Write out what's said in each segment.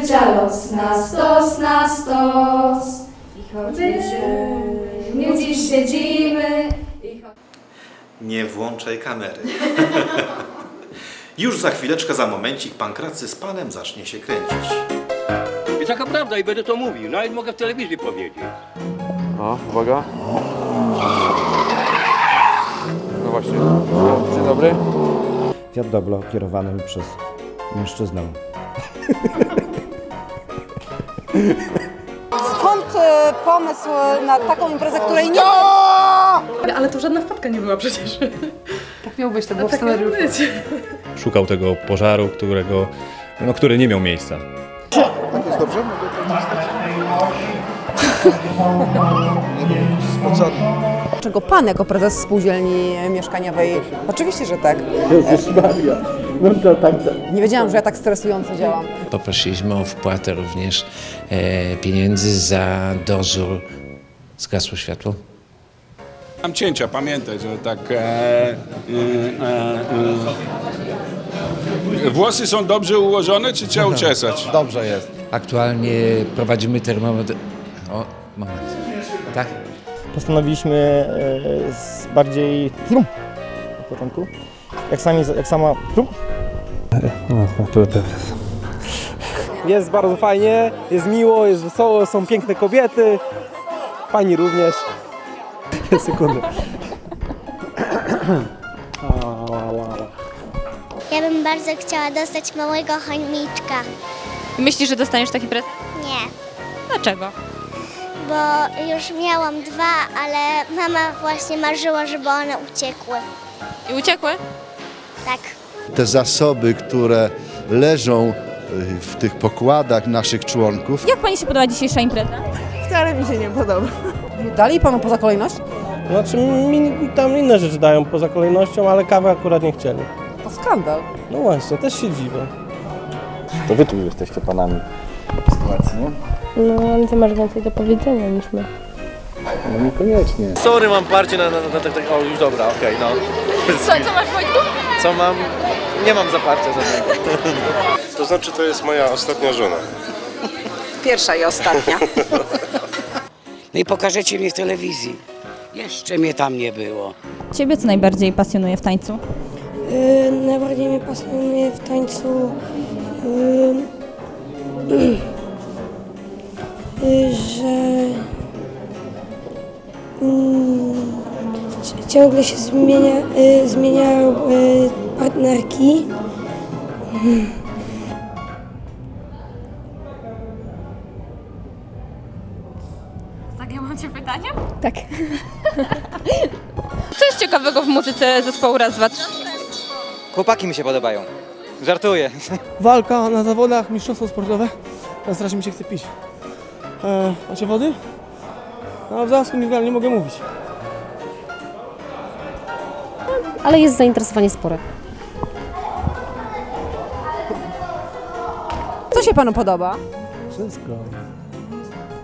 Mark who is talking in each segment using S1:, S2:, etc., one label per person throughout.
S1: życia los na stos, na stos. I choć my dziś siedzimy.
S2: Nie włączaj kamery. Już za chwileczkę, za momencik, pankracy z panem zacznie się kręcić.
S3: I taka prawda i będę to mówił. Nawet mogę w telewizji powiedzieć.
S4: O, uwaga. No właśnie. Dzień dobry.
S5: Fiat Doblo kierowanym przez mężczyznę.
S6: Skąd e, pomysł na taką imprezę, której nie
S7: Ale to żadna wpadka nie była przecież.
S6: Tak miał być, to było w
S7: Tak miało
S6: scenariuszu.
S7: być.
S8: szukał tego pożaru, którego, no, który nie miał miejsca.
S4: Tak jest dobrze? Nie spocony.
S6: Czego pan jako prezes spółdzielni mieszkaniowej? Oczywiście, że tak. Nie wiedziałam, że ja tak stresująco działam.
S9: Poprosiliśmy o wpłatę również e, pieniędzy za dozór. Zgasło światło?
S10: Mam cięcia, pamiętaj, że tak. E, e, e, e. Włosy są dobrze ułożone, czy trzeba uczesać?
S4: Dobrze jest.
S9: Aktualnie prowadzimy termometr... O, moment. Tak?
S5: Postanowiliśmy e, z bardziej plum na początku. Jak, sami, jak sama plum.
S11: Jest bardzo fajnie, jest miło, jest wesoło, są piękne kobiety. Pani również. Sekundę.
S1: Ja bym bardzo chciała dostać małego chomiczka.
S7: Myślisz, że dostaniesz taki prezent?
S1: Nie,
S7: Dlaczego?
S1: Bo już miałam dwa, ale mama właśnie marzyła, żeby one uciekły.
S7: I uciekły?
S1: Tak.
S4: Te zasoby, które leżą y, w tych pokładach naszych członków,
S7: Jak pani się podoba dzisiejsza impreza?
S6: Wcale mi się nie podoba. Dali panu poza kolejność?
S11: Znaczy mi tam inne rzeczy dają poza kolejnością, ale kawę akurat nie chcieli.
S6: To skandal.
S11: No właśnie, też się dziwię.
S5: To wy tu jesteście panami sytuacji, nie?
S7: No, ale ty masz więcej do powiedzenia niż my.
S5: No niekoniecznie.
S2: Sorry, mam parcie na, na, na, na, O, już dobra, okej, no.
S7: Co, co masz Wojtku?
S2: Co mam? Nie mam zaparcia żadnego.
S10: To znaczy, to jest moja ostatnia żona.
S6: Pierwsza i ostatnia.
S9: No i pokażecie mnie w telewizji. Jeszcze mnie tam nie było.
S7: Ciebie co najbardziej pasjonuje w tańcu?
S1: najbardziej mnie pasjonuje w tańcu, że ciągle się zmienia, zmieniają partnerki.
S7: Zagięłam cię pytanie? Tak. Co jest ciekawego w muzyce zespołu Raz, Dwa, Trzy?
S3: Chłopaki mi się podobają. Żartuję.
S11: Walka na zawodach, mistrzostwo sportowe. Teraz strasznie mi się chce pić. E, macie wody? No w Zasku nie, nie mogę mówić.
S7: Ale jest zainteresowanie spore.
S6: Co się panu podoba?
S11: Wszystko.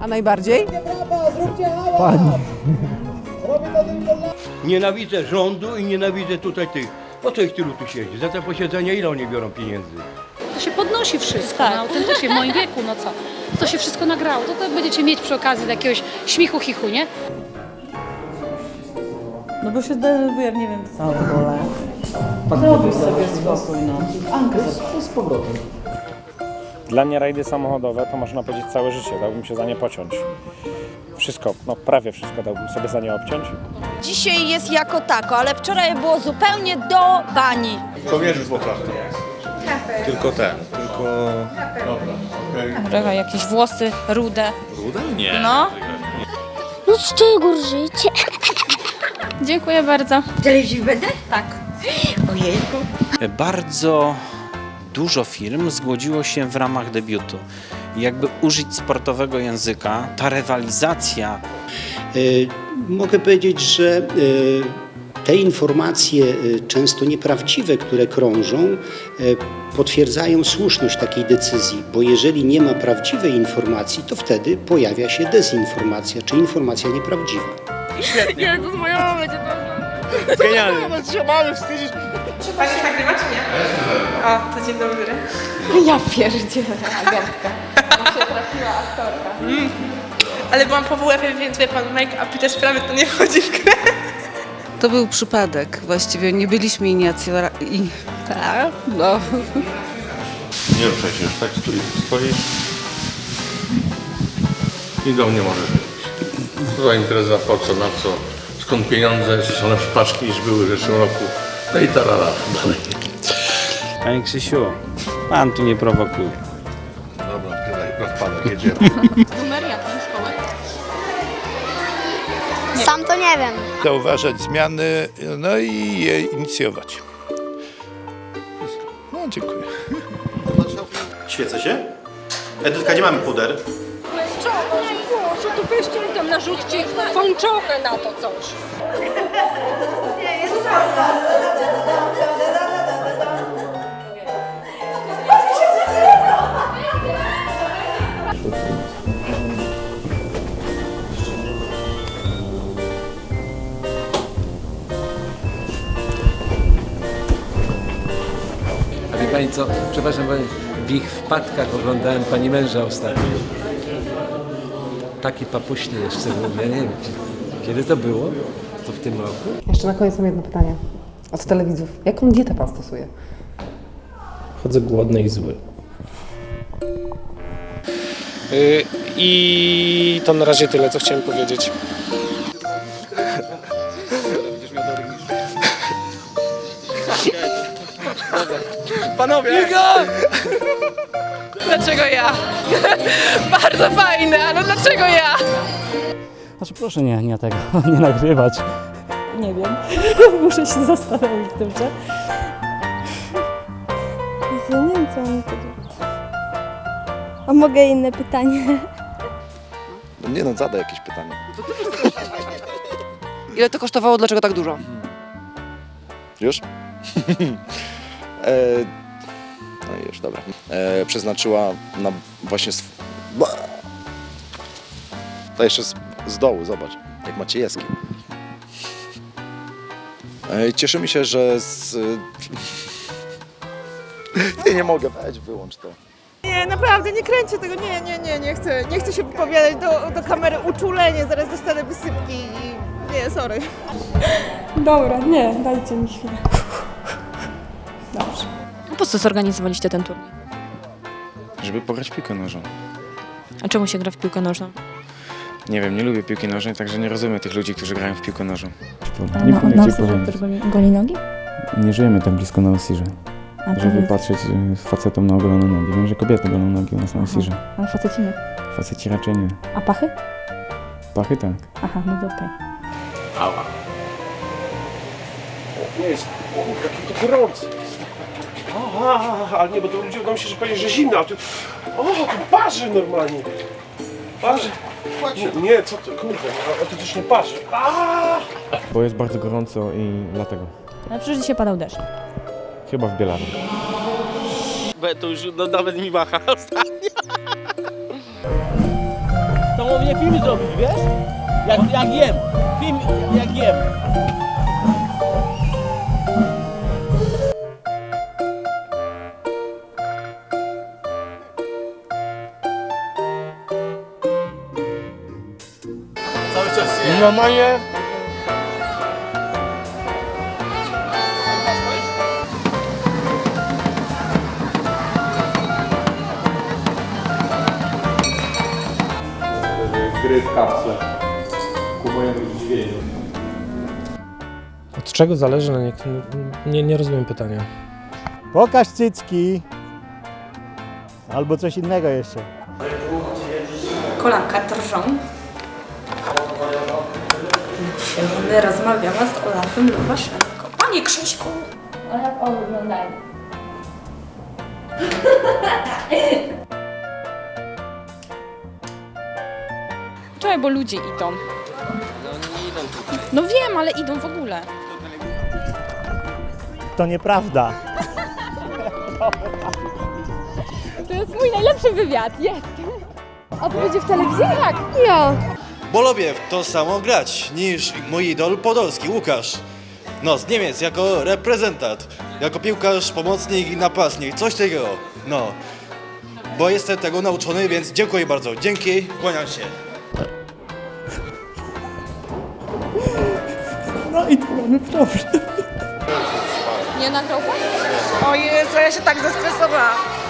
S6: A najbardziej?
S3: Nienawidzę rządu i nienawidzę tutaj tych. Po co ich tylu tu siedzi? Za te posiedzenie ile oni biorą pieniędzy?
S7: To się podnosi wszystko, no, autentycznie w moim wieku, no co? To się wszystko nagrało, to, to będziecie mieć przy okazji do jakiegoś śmichu, chichu, nie?
S6: No bo się denerwuję, nie wiem co w ogóle. Zrobił sobie spokój, no. Anka,
S11: Dla mnie rajdy samochodowe to można powiedzieć całe życie. Dałbym się za nie pociąć. Wszystko, no prawie wszystko dałbym sobie za nie obciąć.
S6: Dzisiaj jest jako tako, ale wczoraj było zupełnie do bani.
S2: Co wierzysz w Tylko ten, tylko...
S7: Trochę jakieś włosy rude.
S2: Ruda? Nie.
S7: No.
S1: No z czego życie?
S7: Dziękuję bardzo.
S6: Telewizji będę?
S7: Tak.
S6: Ojejku.
S9: Bardzo dużo firm zgodziło się w ramach debiutu. Jakby użyć sportowego języka, ta rywalizacja
S3: Mogę powiedzieć, że te informacje, często nieprawdziwe, które krążą, potwierdzają słuszność takiej decyzji, bo jeżeli nie ma prawdziwej informacji, to wtedy pojawia się dezinformacja, czy informacja nieprawdziwa.
S7: Jezus, moja mama będzie to
S5: Genialny.
S11: Pani się nagrywa, czy nie? O, to dzień dobry.
S7: Ja pierdzielę, agentka.
S11: Ale byłam po WF-ie, więc wie pan, make-up i te sprawy to nie wchodzi w grę.
S12: To był przypadek. Właściwie nie byliśmy inicjatorami. Tak, no.
S2: Nie przecież, tak stoi, stoisz i do mnie możesz mówić. Co za impreza, po co, na co, skąd pieniądze, czy są lepsze paczki niż były w zeszłym roku. No i tarara, dalej.
S13: Panie Krzysiu, pan tu nie prowokuje.
S2: Dobra, tyle, rozpadek, jedziemy.
S14: Numer jaki?
S7: Sam to nie wiem.
S15: Zauważać zmiany, no i je inicjować. No, dziękuję.
S16: Świecę się? Edytka, gdzie mamy puder?
S14: Proszę, tu weźcie mi tam narzućcie kończowę na to coś.
S17: A wie pani co, przepraszam pani, w ich wpadkach oglądałem pani męża ostatnio. Taki papuśny jeszcze był, ja nie wiem, czy- kiedy to było? To w tym roku?
S11: Jeszcze na koniec mam jedno pytanie. Od telewidzów. Jaką dietę pan stosuje?
S17: Chodzę głodny i zły.
S5: I to na razie tyle, co chciałem powiedzieć. Panowie!
S11: Dlaczego ja? Bardzo fajne, ale dlaczego ja?
S5: Znaczy proszę nie, nie tego, nie nagrywać.
S11: Nie wiem. Muszę się zastanowić dobrze.
S7: Ja nie wiem, co mam powiedzieć. A mogę inne pytanie?
S4: Nie no, zadaj jakieś pytanie.
S12: Ile to kosztowało, dlaczego tak dużo?
S4: Już? e, no i już, dobra. E, przeznaczyła na właśnie... Sw... To jeszcze z, z dołu, zobacz, jak Maciejewski. E, cieszymy się, że z... Nie, nie mogę, weź, wyłącz to.
S11: Nie, naprawdę, nie kręcę tego. Nie, nie, nie, nie chcę. Nie chcę się wypowiadać do, do kamery uczulenie. Zaraz dostanę wysypki i... Nie, sorry.
S7: Dobra, nie, dajcie mi chwilę. Dobrze.
S14: Po co zorganizowaliście ten turniej?
S13: Żeby pograć w piłkę nożną.
S14: A czemu się gra w piłkę nożną?
S13: Nie wiem, nie lubię piłki nożnej, także nie rozumiem tych ludzi, którzy grają w piłkę nożną.
S7: Nie no, na który goli, goli nogi?
S17: Nie żyjemy tak blisko na Osirze,
S7: A,
S17: żeby patrzeć y, facetom na ogolone nogi. Wiem, że kobiety golą nogi u nas na Osirze.
S7: Ale faceci nie.
S17: Faceci raczej nie.
S7: A pachy?
S17: Pachy tak.
S7: Aha, no to okej.
S5: Nie jest, o, jaki to gorący. Aha, ale nie, bo to ludzie będą myśleć, że powiedzieć, że zimno, a tu, o, tu parzy normalnie. Parzy. Nie, nie, co to, kurde, a to też nie parzy. A!
S18: Bo jest bardzo gorąco i dlatego.
S7: Ale przecież dzisiaj padał deszcz.
S18: Chyba w Bielarze.
S5: To już no, nawet mi macha ostatnio. To mnie film zrobić, wiesz? Jak, jak jem. Film jak jem. Cały czas jem. Normalnie
S18: Gry w kapsle. Ku mojemu zdziwieniu.
S5: Od czego zależy na nie, nie, nie rozumiem pytania.
S17: Pokaż cycki! Albo coś innego jeszcze.
S11: Kolanka drżą. Dzisiaj my rozmawiamy z Olafem Lubaszenko. Panie Krzyśku!
S7: Ale o, wyglądają.
S14: Czekaj, bo ludzie idą. No wiem, ale idą w ogóle.
S17: To nieprawda.
S7: To jest mój najlepszy wywiad, jest. Będzie w telewizji? Tak. Ja.
S5: Bo lubię w to samo grać niż mój idol Podolski, Łukasz.
S16: No, z Niemiec, jako reprezentant, jako piłkarz, pomocnik i napastnik, coś takiego. No, bo jestem tego nauczony, więc dziękuję bardzo. Dzięki, kłaniam się.
S11: No i tu mamy problem.
S6: Nie nagrał pan? O Jezu, ja się tak zestresowałam.